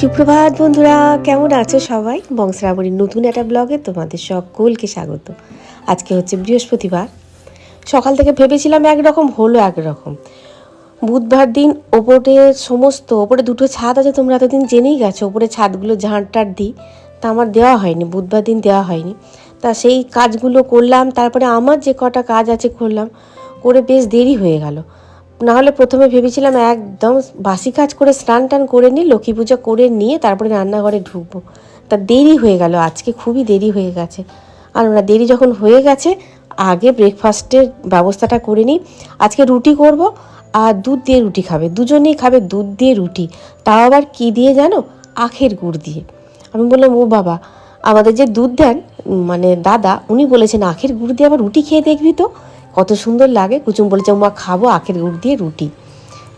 সুপ্রভাত বন্ধুরা, কেমন আছো সবাই? বংশরাবরীর নতুন একটা ব্লগে তোমাদের সকলকে স্বাগত। আজকে হচ্ছে বৃহস্পতিবার। সকাল থেকে ভেবেছিলাম একরকম, হলো একরকম। বুধবার দিন ওপরে সমস্ত, ওপরে দুটো ছাদ আছে, তোমরা এতদিন জেনেই গেছো, ওপরে ছাদগুলো ঝাঁট ঝাঁটটার দিই। তা আমার দেওয়া হয়নি, বুধবার দিন দেওয়া হয়নি। তা সেই কাজগুলো করলাম, তারপরে আমার যে কটা কাজ আছে করলাম, করে বেশ দেরি হয়ে গেল। নাহলে প্রথমে ভেবেছিলাম একদম বাসি কাজ করে স্নান টান করে নিই লক্ষ্মী পূজা করে নিয়ে তারপরে রান্নাঘরে ঢুকবো। তা দেরি হয়ে গেল, আজকে খুবই দেরি হয়ে গেছে। আর ওরা দেরি যখন হয়ে গেছে, আগে ব্রেকফাস্টের ব্যবস্থাটা করে নিই। আজকে রুটি করব, আর দুধ দিয়ে রুটি খাবে। দুজনেই খাবে দুধ দিয়ে রুটি। তাও আবার কী দিয়ে জানো? আখের গুড় দিয়ে। আমি বললাম, ও বাবা, আমাদের যে দুধ দেন মানে দাদা, উনি বলেছেন আখের গুড় দিয়ে আবার রুটি খেয়ে দেখবি তো? কত সুন্দর লাগে। কুচুম বলেছে মা খাব আখের গুড় দিয়ে রুটি।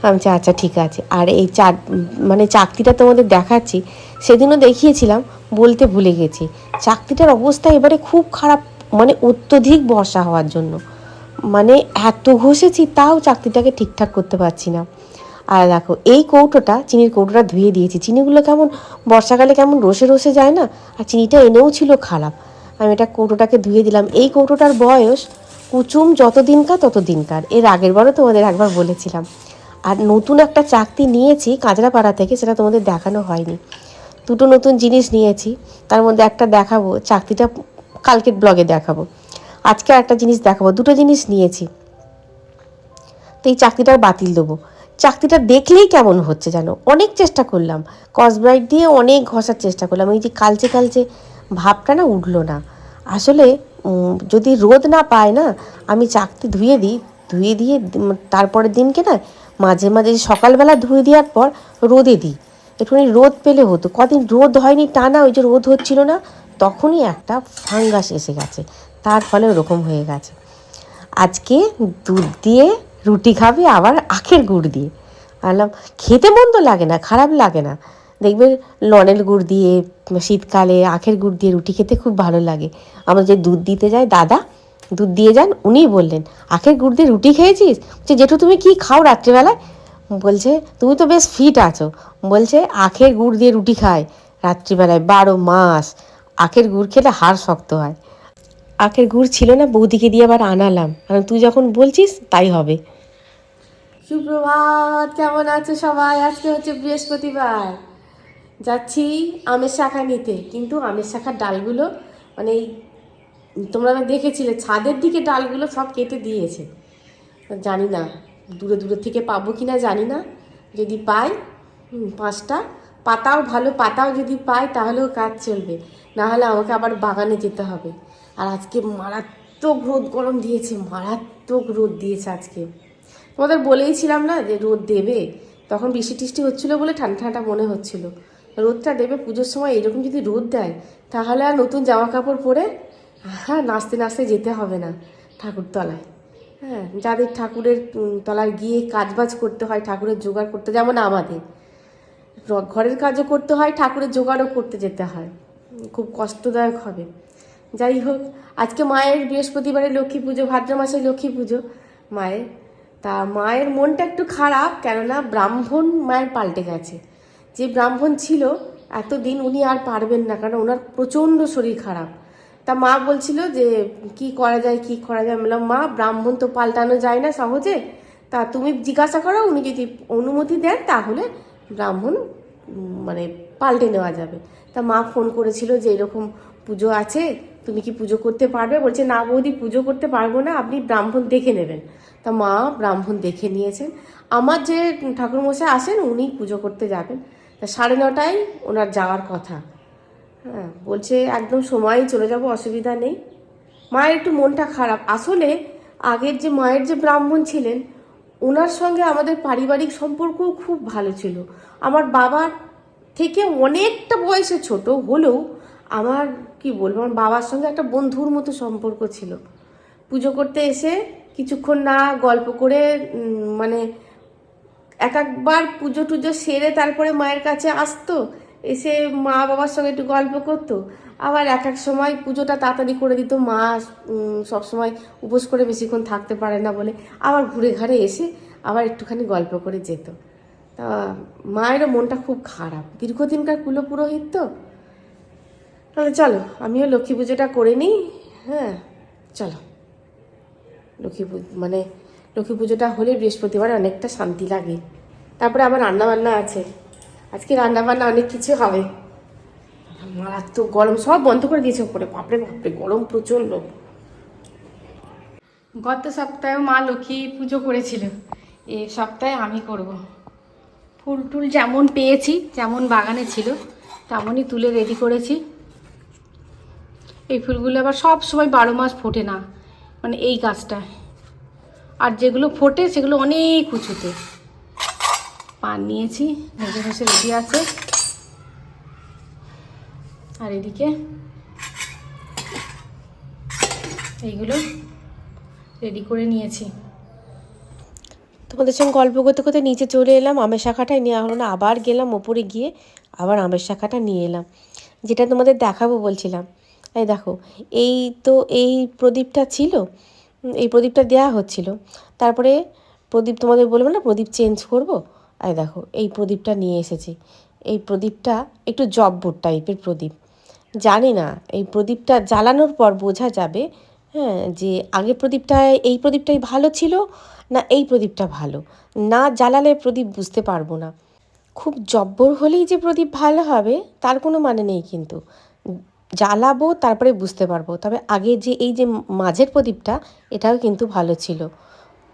আমি বলছি, আচ্ছা ঠিক আছে। আর এই চা মানে চাকতিটা তোমাদের দেখাচ্ছি। সেদিনও দেখিয়েছিলাম বলতে ভুলে গেছি। চাকতিটার অবস্থা এবারে খুব খারাপ মানে অত্যধিক বর্ষা হওয়ার জন্য। মানে এত ঘষেছি তাও চাকতিটাকে ঠিকঠাক করতে পারছি না। আর দেখো এই কৌটোটা চিনির কৌটোটা ধুয়ে দিয়েছি। চিনিগুলো কেমন বর্ষাকালে কেমন রসে রসে যায় না? আর চিনিটা এনেও ছিল খারাপ। আমি এটা কৌটোটাকে ধুয়ে দিলাম। এই কৌটোটার বয়স কুচুম যত দিনকার তত দিনকার এর আগের বারও তোমাদের একবার বলেছিলাম। আর নতুন একটা চাকতি নিয়েছি কাঁচরাপাড়া থেকে, সেটা তোমাদের দেখানো হয়নি। দুটো নতুন জিনিস নিয়েছি, তার মধ্যে একটা দেখাবো, চাকতিটা কালকের ব্লগে দেখাবো। আজকে একটা জিনিস দেখাবো, দুটো জিনিস নিয়েছি। তো এই চাকরিটার বাতিল দেবো। চাকরিটা দেখলেই কেমন হচ্ছে জানো? অনেক চেষ্টা করলাম। কসব্রাইট দিয়ে অনেক ঘষার চেষ্টা করলাম। এই যে কালচে কালচে ভাবটা না উঠল না। আসলে যদি রোদ না পায় না, আমি চাকতি ধুয়ে দিই। ধুয়ে দিয়ে তারপরের দিনকে না, মাঝে মাঝে সকালবেলা ধুয়ে দেওয়ার পর রোদে দিই। একটুখানি রোদ পেলে হতো। কদিন রোদ হয়নি, টানা ওই যে রোদ হচ্ছিল না, তখনই একটা ফাঙ্গাস এসে গেছে। তার ফলে ওরকম হয়ে গেছে। আজকে দুধ দিয়ে রুটি খাবি, আবার আখের গুড় দিয়ে। বললাম, খেতে মন্দ লাগে না, খারাপ লাগে না। দেখবে লনের গুড় দিয়ে, শীতকালে আখের গুড় দিয়ে রুটি খেতে খুব ভালো লাগে। আমরা যে দুধ দিতে যাই, দাদা দুধ দিয়ে যান, উনিই বললেন, আখের গুড় দিয়ে রুটি খেয়েছিস? বলছে, জেঠু, তুমি কি খাও রাত্রিবেলায়? বলছে, তুমি তো বেশ ফিট আছো। বলছে, আখের গুড় দিয়ে রুটি খায় রাত্রিবেলায়, বারো মাস। আখের গুড় খেলে হাড় শক্ত হয়। আখের গুড় ছিল না, বৌদিকে দিয়ে আবার আনালাম। কারণ তুই যখন বলছিস, তাই হবে। সুপ্রভাত, কেমন আছো সবাই? আজকে হচ্ছে বৃহস্পতিবার। যাচ্ছি আমের শাখা নিতে। কিন্তু আমের শাখার ডালগুলো মানে তোমরা দেখেছিলে, ছাদের দিকে ডালগুলো সব কেটে দিয়েছে। জানি না, দূরে দূরে থেকে পাবো কি না জানি না। যদি পাই পাঁচটা। পাতাও ভালো, পাতাও যদি পাই তাহলেও কাজ চলবে। না হলে আমাকে আবার বাগানে যেতে হবে। আর আজকে মারাত্মক রোদ গরম দিয়েছে, মারাত্মক রোদ দিয়েছে আজকে। তোমাদের বলেইছিলাম না যে রোদ দেবে? তখন বৃষ্টি টিষ্টি হচ্ছিল বলে ঠান্ডা ঠান্ডা মনে হচ্ছিল। রোদটা দেবে, পুজোর সময় এরকম যদি রোদ দেয়, তাহলে আর নতুন জামা কাপড় পরে হ্যাঁ নাচতে নাচতে যেতে হবে না ঠাকুরতলায় হ্যাঁ যাদের ঠাকুরের তলায় গিয়ে কাজবাজ করতে হয়, ঠাকুরের জোগাড় করতে যেমন আমাদের। ঘরের কাজও করতে হয়, ঠাকুরের জোগাড়ও করতে যেতে হয়। খুব কষ্টদায়ক হবে। যাই হোক, আজকে মায়ের বৃহস্পতিবারে লক্ষ্মী পুজো, ভাদ্র মাসে লক্ষ্মী পুজো। মায়ের, তা মায়ের মনটা একটু খারাপ, কেননা ব্রাহ্মণ মায়ের পাল্টে গেছে। যে ব্রাহ্মণ ছিল, এতদিন উনি আর পারবেন না, কারণ ওনার প্রচণ্ড শরীর খারাপ। তা মা বলছিল যে, কি করা যায়, কি করা যায়? বললাম, মা, ব্রাহ্মণ তো পাল্টানো যায় না সহজে। তা তুমি জিজ্ঞাসা করো, উনি যদি অনুমতি দেন, তাহলে ব্রাহ্মণ মানে পাল্টে নেওয়া যাবে। তা মা ফোন করেছিল যে, এরকম পুজো আছে, তুমি কি পুজো করতে পারবে? বলছে, না বৌদি, পুজো করতে পারব না, আপনি ব্রাহ্মণ দেখে নেবেন। তা মা ব্রাহ্মণ দেখে নিয়েছেন। আমার যে ঠাকুরমশাই আসেন, উনি পুজো করতে যাবেন। তা সাড়ে নটায় ওনার যাওয়ার কথা। হ্যাঁ বলছে একদম সময়ই চলে যাব, অসুবিধা নেই। মায়ের একটু মনটা খারাপ। আসলে আগের যে মায়ের যে ব্রাহ্মণ ছিলেন, ওনার সঙ্গে আমাদের পারিবারিক সম্পর্কও খুব ভালো ছিল। আমার বাবার থেকে অনেকটা বয়সে ছোট হলেও আমার, কি বলব, আমার বাবার সঙ্গে একটা বন্ধুর মতো সম্পর্ক ছিল। পুজো করতে এসে কিছুক্ষণ না গল্প করে মানে এক একবার পুজো টুজো সেরে তারপরে মায়ের কাছে আসতো, এসে মা বাবার সঙ্গে একটু গল্প করতো। আবার এক এক সময় পুজোটা তাড়াতাড়ি করে দিত, মা সবসময় উপোস করে বেশিক্ষণ থাকতে পারে না বলে। আবার ঘুরে ঘাড়ে এসে আবার একটুখানি গল্প করে যেত। তা মায়েরও মনটা খুব খারাপ। দীর্ঘদিনকার কুলো পুরোহিত তো। তাহলে চলো, আমিও লক্ষ্মী পুজোটা করে নিই। হ্যাঁ চলো। লক্ষ্মী মানে লক্ষ্মী পুজোটা হলে বৃহস্পতিবার অনেকটা শান্তি লাগে। তারপরে আবার রান্না বান্না আছে। আজকে রান্না বান্না অনেক কিছু হবে। মারাত্মক গরম সব বন্ধ করে দিয়েছে ওপরে বাপরে বাপরে, গরম প্রচণ্ড। গত সপ্তাহে মা লক্ষ্মী পুজো করেছিল। এ সপ্তাহে আমি করব। ফুল টুল যেমন পেয়েছি, যেমন বাগানে ছিল, তেমনই তুলে রেডি করেছি। এই ফুলগুলো আবার সব সময় বারো মাস ফোটে না। মানে এই গাছটা। আর যেগুলো ফোটে সেগুলো অনেক উঁচুতে। পান নিয়েছি, ভেজে ঘষে রেডি আছে। আর এদিকে এইগুলো রেডি করে নিয়েছি। তোমাদের সঙ্গে গল্প করতে করতে নিচে চলে এলাম, আমের শাখাটাই নেওয়া হলো না, আবার গেলাম ওপরে গিয়ে আবার আমের শাখাটা নিয়ে এলাম। যেটা তোমাদের দেখাবো বলছিলাম। এই দেখো, এই তো এই প্রদীপটা ছিল এই প্রদীপটা দেওয়া হচ্ছিল। তারপরে প্রদীপ তোমাদের বলব না, প্রদীপ চেঞ্জ করব? এই দেখো, এই প্রদীপটা নিয়ে এসেছি। এই প্রদীপটা একটু জব্বর টাইপের প্রদীপ। জানি না, এই প্রদীপটা জ্বালানোর পর বোঝা যাবে হ্যাঁ যে আগের প্রদীপটা এই প্রদীপটাই ভালো ছিল না এই প্রদীপটা ভালো? না জ্বালালে প্রদীপ বুঝতে পারব না। খুব জব্বর হলেই যে প্রদীপ ভালো হবে, তার কোনো মানে নেই কিন্তু। জ্বালাবো, তারপরে বুঝতে পারব। তবে আগে যে এই যে মাঝের প্রদীপটা, এটাও কিন্তু ভালো ছিল।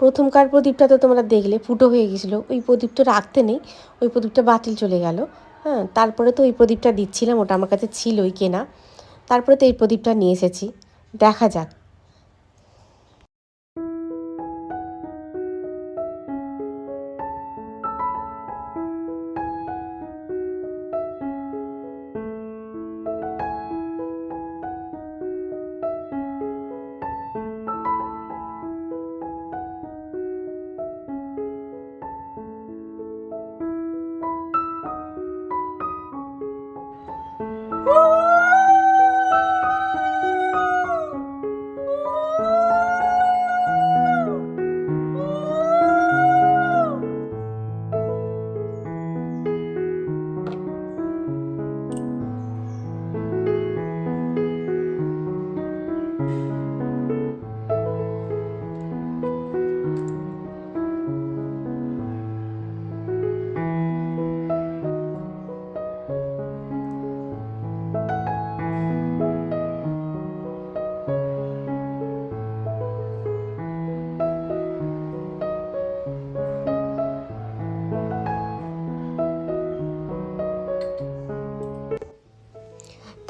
প্রথমকার প্রদীপটা তো তোমরা দেখলে, ফুটো হয়ে গেছিল। ওই প্রদীপটা রাখতে নেই, ওই প্রদীপটা বাতিল চলে গেল। হ্যাঁ তারপরে তো ওই প্রদীপটা দিচ্ছিলাম, ওটা আমার কাছে ছিলই কেনা। তারপরে তো এই প্রদীপটা নিয়ে এসেছি। দেখা যাক।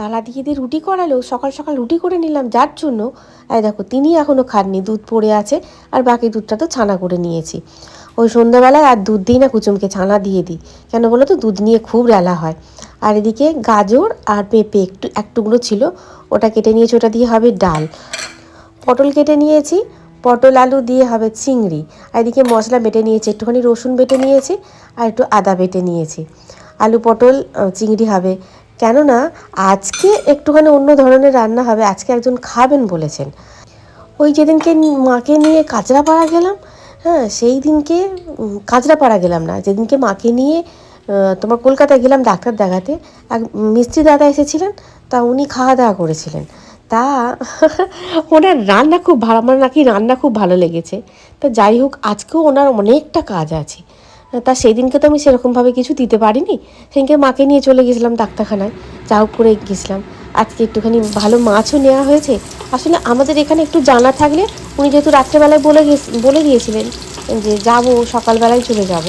তালা দিয়ে দিয়ে রুটি করালো সকাল সকাল রুটি করে নিলাম, যার জন্য, এই দেখো, তিনি এখনও খাননি, দুধ পড়ে আছে, আর বাকি দুধটা তো ছানা করে নিয়েছি। ওই সন্ধ্যাবেলায় আর দুধ দিই না, কুচুমকে ছানা দিয়ে দিই। কেন বলো তো, দুধ নিয়ে খুব রেলা হয়। আর এদিকে গাজর আর পেঁপে একটু এক টুকরো ছিল, ওটা কেটে নিয়েছি, ওটা দিয়ে হবে ডাল। পটল কেটে নিয়েছি, পটল আলু দিয়ে হবে চিংড়ি। আর এদিকে মশলা বেটে নিয়েছি, একটুখানি রসুন বেটে নিয়েছি, আর একটু আদা বেটে নিয়েছি। আলু, পটল চিংড়ি হবে কেননা আজকে একটুখানি অন্য ধরনের রান্না হবে, আজকে একজন খাবেন বলেছেন। ওই যেদিনকে মাকে নিয়ে কাঁচরাপাড়া গেলাম হ্যাঁ সেই দিনকে কাঁচরাপাড়া গেলাম না, যেদিনকে মাকে নিয়ে তোমার কলকাতায় গেলাম ডাক্তার দেখাতে, এক মিস্ত্রি দাদা এসেছিলেন, তা উনি খাওয়া দাওয়া করেছিলেন। তা ওনার রান্না খুব ভালো, আমার নাকি রান্না খুব ভালো লেগেছে। তা যাই হোক, আজকেও ওনার অনেকটা কাজ আছে। তা সেই দিনকে তো আমি সেরকমভাবে কিছু দিতে পারিনি। সেদিনকে মাকে নিয়ে চলে গেছিলাম ডাক্তারখানায় যা হোক করে গেছিলাম। আজকে একটুখানি ভালো মাছও নেওয়া হয়েছে। আসলে আমাদের এখানে একটু জানা থাকলে উনি যেহেতু রাত্রেবেলায় বলে বলে গিয়েছিলেন যে যাব, সকালবেলায় চলে যাব।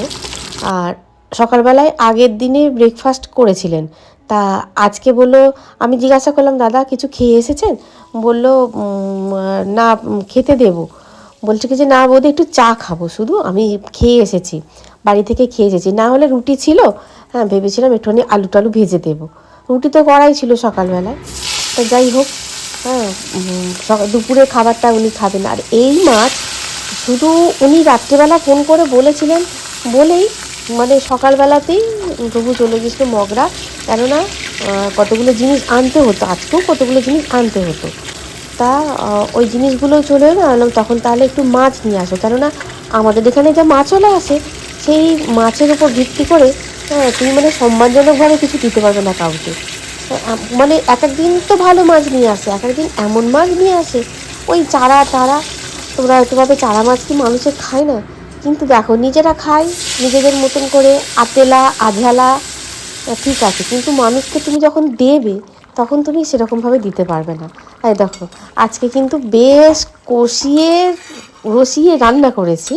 আর সকালবেলায় আগের দিনে ব্রেকফাস্ট করেছিলেন। তা আজকে বলল, আমি জিজ্ঞাসা করলাম, দাদা, কিছু খেয়ে এসেছেন? বলল না খেতে দেবো। বলছে কি যে, না বৌদি, একটু চা খাব, শুধু আমি খেয়ে এসেছি। বাড়ি থেকে খেয়ে এসেছি। না হলে রুটি ছিল হ্যাঁ ভেবেছিলাম একটুখানি আলু টালু ভেজে দেবো। রুটি তো করাই ছিল সকালবেলায়। তো যাই হোক হ্যাঁ দুপুরের খাবারটা উনি খাবেন। আর এই মাছ শুধু উনি রাত্রেবেলা ফোন করে বলেছিলেন, বলেই মানে সকালবেলাতেই প্রভু চলে গেছিল মগরা। কেননা কতগুলো জিনিস আনতে হতো, আজকেও কতগুলো জিনিস আনতে হতো। তা ওই জিনিসগুলো চলে এলো, আনলাম। তখন তাহলে একটু মাছ নিয়ে আসো। কেননা, আমাদের এখানে যা মাছওয়ালা আসে সেই মাছের উপর ভিত্তি করে হ্যাঁ তুমি মানে সম্মানজনকভাবে কিছু দিতে পারবে না কাউকে। মানে এক একদিন তো ভালো মাছ নিয়ে আসে, এক একদিন এমন মাছ নিয়ে আসে, ওই চারা টারা, তোমরা এতভাবে চারা মাছ কি মানুষে খায় না? কিন্তু দেখো, নিজেরা খায়, নিজেদের মতন করে আতেলা আঝালা ঠিক আছে, কিন্তু মানুষকে তুমি যখন দেবে, তখন তুমি সেরকমভাবে দিতে পারবে না। তাই দেখো, আজকে কিন্তু বেশ কষিয়ে, রসিয়ে রান্না করেছি।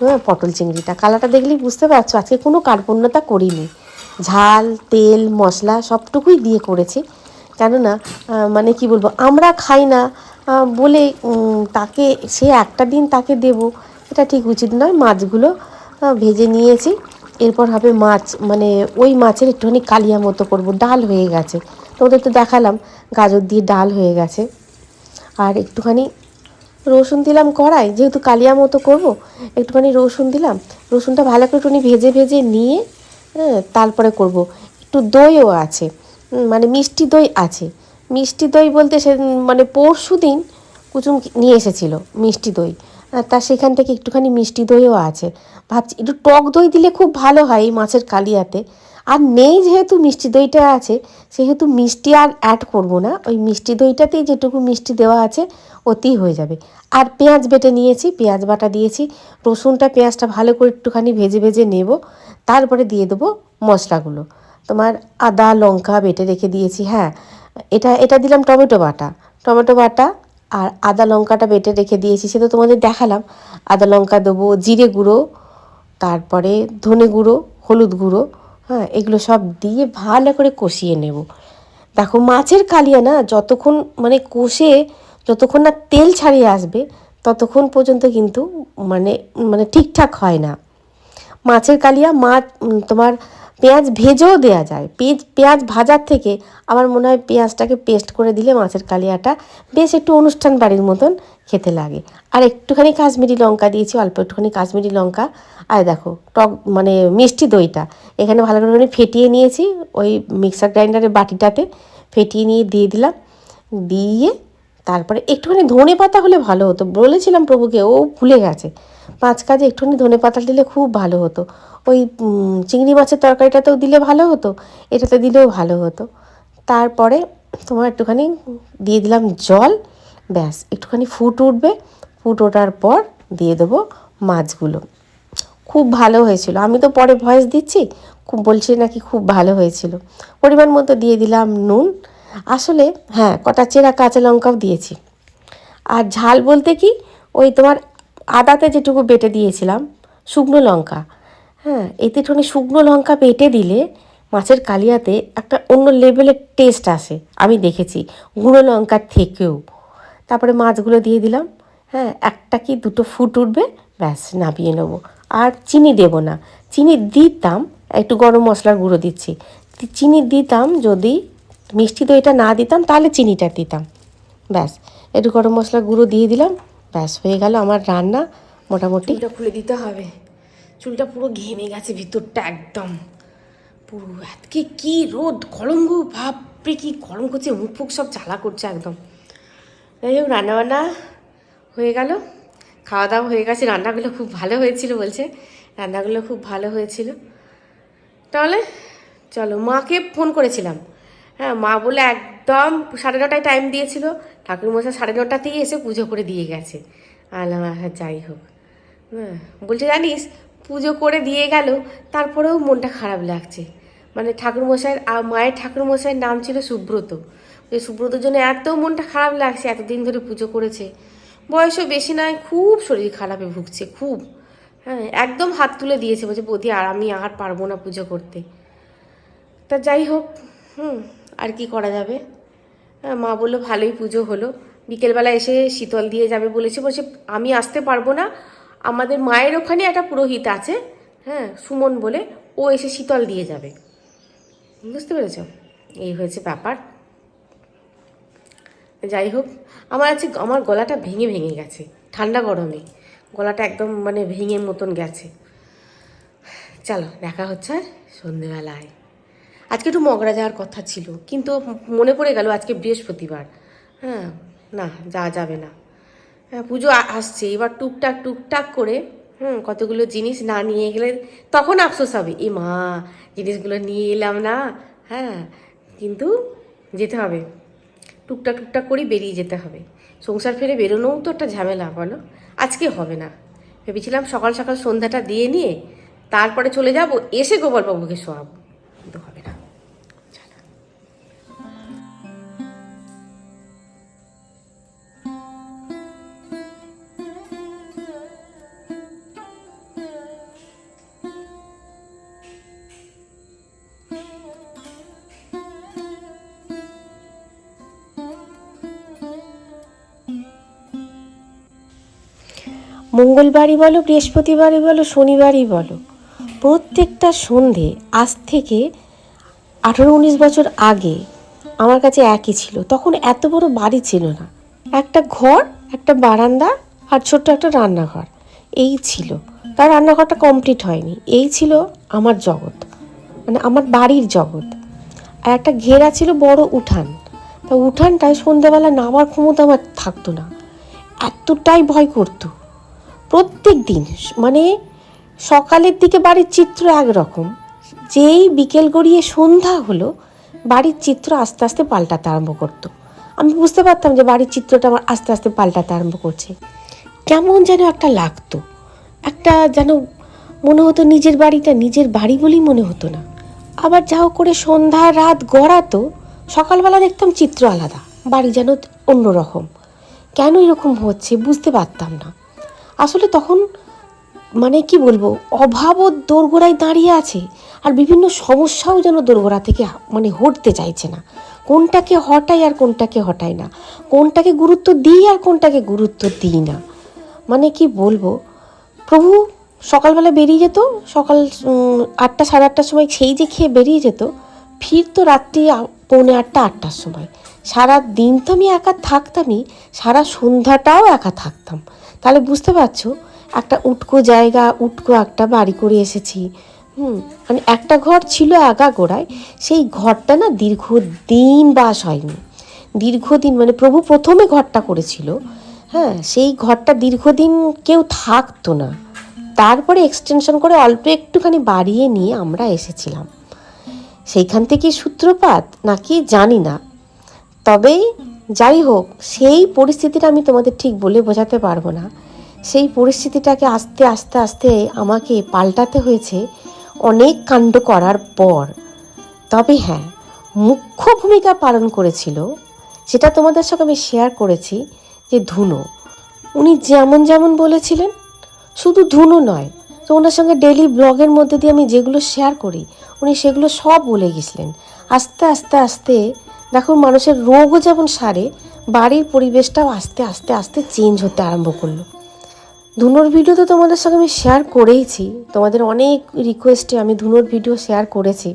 হ্যাঁ পটল চিংড়িটা। কালারটা দেখলেই বুঝতে পারছ, আজকে কোনো কার্পণ্যতা করিনি। ঝাল, তেল, মশলা সবটুকুই দিয়ে করেছি। কেননা মানে কি বলব, আমরা খাই না বলে তাকে, সে একটা দিন তাকে দেব, এটা ঠিক উচিত নয়। মাছগুলো ভেজে নিয়েছি। এরপর হবে মাছ মানে ওই মাছের একটুখানি কালিয়া মতো করব, ডাল হয়ে গেছে। তোমাদের তো দেখালাম, গাজর দিয়ে ডাল হয়ে গেছে। আর একটুখানি রসুন দিলাম কড়াই, যেহেতু কালিয়া মতো করব, একটুখানি রসুন দিলাম। রসুনটা ভালো করে একটুখানি ভেজে ভেজে নিয়ে হ্যাঁ তারপরে করব। একটু দইও আছে মানে মিষ্টি দই আছে। মিষ্টি দই বলতে সে মানে পরশু দিন কুচুম নিয়ে এসেছিল মিষ্টি দই। তা সেখান থেকে একটুখানি মিষ্টি দইও আছে। ভাবছি, একটু টক দই দিলে খুব ভালো হয় এই মাছের কালিয়াতে। আর নেই যেহেতু মিষ্টি দইটা আছে, সেহেতু মিষ্টি আর অ্যাড করব না। ওই মিষ্টি দইটাতেই যেটুকু মিষ্টি দেওয়া আছে, ওতেই হয়ে যাবে। আর পেঁয়াজ বেটে নিয়েছি, পেঁয়াজ বাটা দিয়েছি। রসুনটা, পেঁয়াজটা ভালো করে একটুখানি ভেজে ভেজে নেব। তারপরে দিয়ে দেবো মশলাগুলো। তোমার আদা, লঙ্কা বেটে রেখে দিয়েছি হ্যাঁ। এটা এটা দিলাম টমেটো বাটা। টমেটো বাটা আর আদা, লঙ্কাটা বেটে রেখে দিয়েছি সে তো তোমাদের দেখালাম। আদা, লঙ্কা দেবো, জিরে গুঁড়ো, তারপরে ধনে গুঁড়ো, হলুদ গুঁড়ো হ্যাঁ এগুলো সব দিয়ে ভালো করে কষিয়ে নেব। দেখো, মাছের কালিয়া না যতক্ষণ মানে কষে যতক্ষণ না তেল ছাড়িয়ে আসবে, ততক্ষণ পর্যন্ত কিন্তু মানে মানে ঠিকঠাক হয় না। মাছের কালিয়া মাছ তোমার পেঁয়াজ ভেজেও দেওয়া যায়। পেঁয়াজ পেঁয়াজ ভাজার থেকে আমার মনে হয় পেঁয়াজটাকে পেস্ট করে দিলে মাছের কালিয়াটা বেশ একটু অনুষ্ঠান বাড়ির মতন খেতে লাগে। আর একটুখানি কাশ্মীরি লঙ্কা দিয়েছি, অল্প একটুখানি কাশ্মীরি লঙ্কা। আর দেখো, টক মানে মিষ্টি দইটা। এখানে ভালো করে ফেটিয়ে নিয়েছি, ওই মিক্সার গ্রাইন্ডারের বাটিটাতে ফেটিয়ে নিয়ে দিয়ে দিলাম। দিয়ে তারপরে একটুখানি ধনে পাতা হলে ভালো হতো। বলেছিলাম প্রভুকে, ও ভুলে গেছে। পাঁচ কাজে একটুখানি ধনে পাতা দিলে খুব ভালো হতো। ওই চিংড়ি মাছের তরকারিটাতেও দিলে ভালো হতো, এটাতে দিলেও ভালো হতো। তারপরে তোমার একটুখানি দিয়ে দিলাম জল, ব্যাস, একটুখানি ফুট উঠবে। ফুট ওঠার পর দিয়ে দেবো মাছগুলো। খুব ভালো হয়েছিল। আমি তো পরে ভয়েস দিচ্ছি, খুব বলছি নাকি খুব ভালো হয়েছিল। পরিমাণ মতো দিয়ে দিলাম নুন। আসলে হ্যাঁ কটা চেরা কাঁচা লঙ্কাও দিয়েছি। আর ঝাল বলতে কি, ওই তোমার আদাতে যেটুকু বেটে দিয়েছিলাম, শুকনো লঙ্কা। হ্যাঁ এতে একটুখানি শুকনো লঙ্কা বেটে দিলে মাছের কালিয়াতে একটা অন্য লেভেলের টেস্ট আসে, আমি দেখেছি, গুঁড়ো লঙ্কার থেকেও। তারপরে মাছগুলো দিয়ে দিলাম হ্যাঁ একটা কি দুটো ফুট উঠবে, ব্যাস, নামিয়ে নেব। আর চিনি দেব না, চিনি দিতাম, একটু গরম মশলার গুঁড়ো দিচ্ছি। চিনি দিতাম, যদি মিষ্টি দইটা না দিতাম, তাহলে চিনিটা দিতাম। ব্যাস, একটু গরম মশলার গুঁড়ো দিয়ে দিলাম ব্যাস, হয়ে গেল আমার রান্না মোটামুটি। চুলটা খুলে দিতে হবে। চুলটা পুরো ঘেমে গেছে ভিতরটা একদম। পুরো আজকে কি রোদ, গরম গো, বাপরে, কি গরম করছে, মুখ ফুক সব জ্বালা করছে একদম। যাই হোক, রান্নাবান্না হয়ে গেল। খাওয়া দাওয়া হয়ে গেছে, রান্নাগুলো খুব ভালো হয়েছিল বলছে। রান্নাগুলো খুব ভালো হয়েছিল। তাহলে চলো, মাকে ফোন করেছিলাম। হ্যাঁ মা বলে একদম সাড়ে নটায় টাইম দিয়েছিল। ঠাকুরমশাই সাড়ে নটাতেই এসে পুজো করে দিয়ে গেছে। আলাম হ্যাঁ যাই হোক। হ্যাঁ বলছে, জানিস, পুজো করে দিয়ে গেল, তারপরেও মনটা খারাপ লাগছে। মানে ঠাকুরমশাইয়ের মায়ের ঠাকুরমশাইয়ের নাম ছিল সুব্রত। ওই সুব্রতর জন্য এত মনটা খারাপ লাগছে, এতদিন ধরে পুজো করেছে। বয়সও বেশি নয়, খুব শরীর খারাপে ভুগছে, খুব। হ্যাঁ একদম হাত তুলে দিয়েছে, বলছে বৌদি আর, আমি আর পারব না পুজো করতে। তা যাই হোক, হুম, আর কি করা যাবে? মা বলল, ভালোই পুজো হলো। বিকেলবেলা এসে শীতল দিয়ে যাবে বলেছে। বলছে, আমি আসতে পারব না। আমাদের মায়ের ওখানে একটা পুরোহিত আছে হ্যাঁ সুমন বলে। ও এসে শীতল দিয়ে যাবে। বুঝতে পেরেছ? এই হয়েছে ব্যাপার। যাই হোক, আমার আছে, আমার গলাটা ভেঙে ভেঙে গেছে, ঠান্ডা গরমে। গলাটা একদম মানে ভেঙে মতন গেছে। চলো, দেখা হচ্ছে আর সন্ধেবেলায় আজকে একটু মগরা যাওয়ার কথা ছিল, কিন্তু মনে পড়ে গেল আজকে বৃহস্পতিবার। হ্যাঁ না, যাওয়া যাবে না। হ্যাঁ পুজো আসছে, এবার টুকটাক টুকটাক করে, হুম, কতগুলো জিনিস না নিয়ে গেলে তখন আফসোস হবে, এ মা, জিনিসগুলো নিয়ে এলাম না। হ্যাঁ কিন্তু যেতে হবে। টুকটাক টুকটাক করে বেরিয়ে যেতে হবে। সংসার ফেরে বেরোনোও তো একটা ঝামেলা, বলো? আজকে হবে না। ভেবেছিলাম সকাল সকাল সন্ধ্যাটা দিয়ে নিয়ে তারপরে চলে যাব, এসে গোপালবাবুকে শোয়াবো। মঙ্গলবারই বলো, বৃহস্পতিবারই বলো, শনিবারই বলো, প্রত্যেকটা সন্ধে আজ থেকে আঠারো উনিশ বছর আগে আমার কাছে একই ছিল। তখন এত বড় বাড়ি ছিল না। একটা ঘর, একটা বারান্দা আর ছোট্ট একটা রান্নাঘর, এই ছিল। তার রান্নাঘরটা কমপ্লিট হয়নি। এই ছিল আমার জগৎ মানে আমার বাড়ির জগৎ। আর একটা ঘেরা ছিল বড় উঠান। তা উঠানটায় সন্ধ্যাবেলা নামার ক্ষমতা আমার থাকতো না। এতটাই ভয় করতো। প্রত্যেক দিন মানে সকালের দিকে বাড়ির চিত্র একরকম। যেই বিকেল গড়িয়ে সন্ধ্যা হলো, বাড়ির চিত্র আস্তে আস্তে পাল্টাতে আরম্ভ করতো। আমি বুঝতে পারতাম যে বাড়ির চিত্রটা আমার আস্তে আস্তে পাল্টাতে আরম্ভ করছে। কেমন যেন একটা লাগতো। একটা যেন মনে হতো নিজের বাড়িটা নিজের বাড়ি বলেই মনে হতো না। আবার যা করে সন্ধ্যা, রাত গড়াতো, সকালবেলা দেখতাম চিত্র আলাদা, বাড়ি যেন অন্যরকম। কেন এরকম হচ্ছে বুঝতে পারতাম না। আসলে তখন মানে কি বলব অভাবও দোরগোড়ায় দাঁড়িয়ে আছে আর বিভিন্ন সমস্যাও যেন দোরগোড়া থেকে মানে হটতে চাইছে না। কোনটাকে হটাই আর কোনটাকে হটাই না। কোনটাকে গুরুত্ব দিই আর কোনটাকে গুরুত্ব দিই না। মানে কি বলব, প্রভু সকালবেলা বেরিয়ে যেত, সকাল আটটা, সাড়ে আটটার সময় সেই যে খেয়ে বেরিয়ে যেত, ফিরতো রাত্রি পৌনে আটটা, আটটার সময়। সারা দিন তো আমি একা থাকতামই, সারা সন্ধ্যাটাও একা থাকতাম। তাহলে বুঝতে পারছ, একটা উটকো জায়গা, উটকো একটা বাড়ি করে এসেছি। হুম মানে একটা ঘর ছিল একা গোড়ায় সেই ঘরটা না দীর্ঘদিন বাস হয়নি। দীর্ঘদিন মানে প্রভু প্রথমে ঘরটা করেছিল। হ্যাঁ সেই ঘরটা দীর্ঘদিন কেউ থাকতো না। তারপরে এক্সটেনশন করে অল্প একটুখানি বাড়িয়ে নিয়ে আমরা এসেছিলাম। সেইখান থেকে সূত্রপাত নাকি জানি না। তবে যাই হোক, সেই পরিস্থিতিটা আমি তোমাদের ঠিক বলে বোঝাতে পারব না। সেই পরিস্থিতিটাকে আস্তে আস্তে আস্তে আমাকে পাল্টাতে হয়েছে অনেক কাণ্ড করার পর। তবে হ্যাঁ মুখ্য ভূমিকা পালন করেছিল, সেটা তোমাদের সঙ্গে আমি শেয়ার করেছি, যে ধুনো। উনি যেমন যেমন বলেছিলেন, শুধু ধুনো নয়, তো ওনার সঙ্গে ডেলি ব্লগের মধ্যে দিয়ে আমি যেগুলো শেয়ার করি, উনি সেগুলো সব বলে গেছিলেন। আস্তে আস্তে আস্তে দেখো, মানুষের রোগও যেমন সারে, বাড়ির পরিবেশটাও আস্তে আস্তে আস্তে চেঞ্জ হতে আরম্ভ করল। ধুনোর ভিডিও তো তোমাদের সঙ্গে আমি শেয়ার করেইছি। তোমাদের অনেক রিকোয়েস্টে আমি ধুনোর ভিডিও শেয়ার করেছি।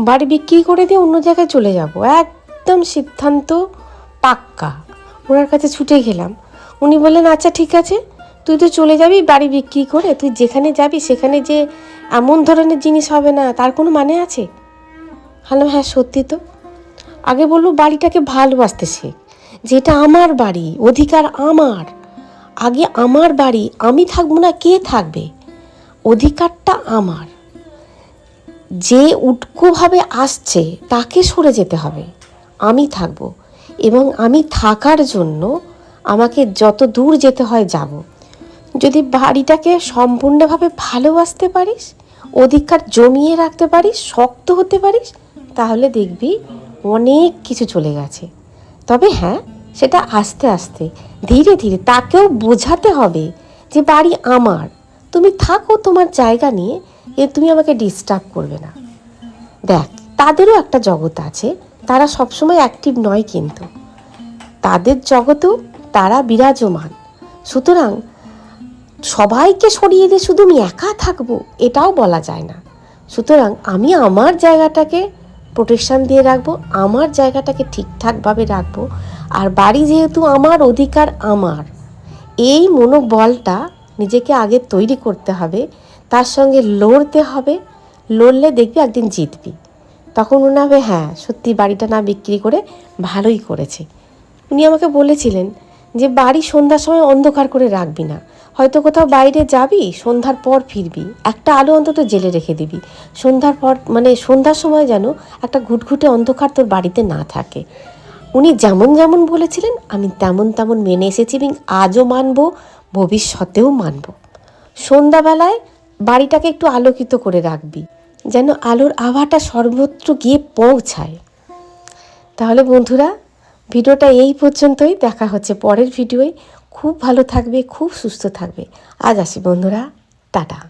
বাড়ি বিক্রি করে দিয়ে অন্য জায়গায় চলে যাব। একদম সিদ্ধান্ত পাক্কা। ওনার কাছে ছুটে গেলাম। উনি বললেন আচ্ছা ঠিক আছে। তুই তো চলে যাবি বাড়ি বিক্রি করে। তুই যেখানে যাবি, সেখানে যে এমন ধরনের জিনিস হবে না, তার কোনো মানে আছে? বললাম হ্যাঁ সত্যি তো। আগে বলব বাড়িটাকে ভালোবাসতে শেখ যেটা আমার বাড়ি, অধিকার আমার। আগে আমার বাড়ি, আমি থাকব না, কে থাকবে? অধিকারটা আমার। যে উটকোভাবে আসছে, তাকে সরে যেতে হবে। আমি থাকব। এবং আমি থাকার জন্য আমাকে যত দূর যেতে হয় যাব। যদি বাড়িটাকে সম্পূর্ণভাবে ভালোবাসতে পারিস, অধিকার জমিয়ে রাখতে পারিস, শক্ত হতে পারিস, তাহলে দেখবি অনেক কিছু চলে গেছে। তবে হ্যাঁ সেটা আস্তে আস্তে, ধীরে ধীরে তাকেও বোঝাতে হবে যে বাড়ি আমার। তুমি থাকো তোমার জায়গা নিয়ে, এ তুমি আমাকে ডিস্টার্ব করবে না। দেখ, তাদেরও একটা জগৎ আছে, তারা সবসময় অ্যাক্টিভ নয় কিন্তু। তাদের জগতেও তারা বিরাজমান। সুতরাং সবাইকে সরিয়ে দিয়ে শুধু আমি একা থাকব, এটাও বলা যায় না। সুতরাং আমি আমার জায়গাটাকে প্রোটেকশান দিয়ে রাখব, আমার জায়গাটাকে ঠিকঠাকভাবে রাখব, আর বাড়ি যেহেতু আমার অধিকার আমার, এই মনোবলটা নিজেকে আগে তৈরি করতে হবে, তার সঙ্গে লড়তে হবে, লড়লে দেখবি একদিন জিতবি। তখন মনে হবে হ্যাঁ সত্যি বাড়িটা না বিক্রি করে ভালোই করেছে। উনি আমাকে বলেছিলেন যে, বাড়ি সন্ধ্যার সময় অন্ধকার করে রাখবি না। হয়তো কোথাও বাইরে যাবি, সন্ধ্যার পর ফিরবি। একটা আলো অন্তত জেলে রেখে দিবি। সন্ধ্যার পর মানে সন্ধ্যার সময় যেন একটা ঘুটঘুটে অন্ধকার তোর বাড়িতে না থাকে। উনি যেমন যেমন বলেছিলেন, আমি তেমন তেমন মেনে এসেছি এবং আজও মানব, ভবিষ্যতেও মানব। সন্ধ্যাবেলায় বাড়িটাকে একটু আলোকিত করে রাখবি, যেন আলোর আভাটা সর্বত্র গিয়ে পৌঁছায়। তাহলে বন্ধুরা, ভিডিওটা এই পর্যন্তই। দেখা হচ্ছে পরের ভিডিওয়। খুব ভালো থাকবে খুব সুস্থ থাকবে। আজ আসি বন্ধুরা টাটা।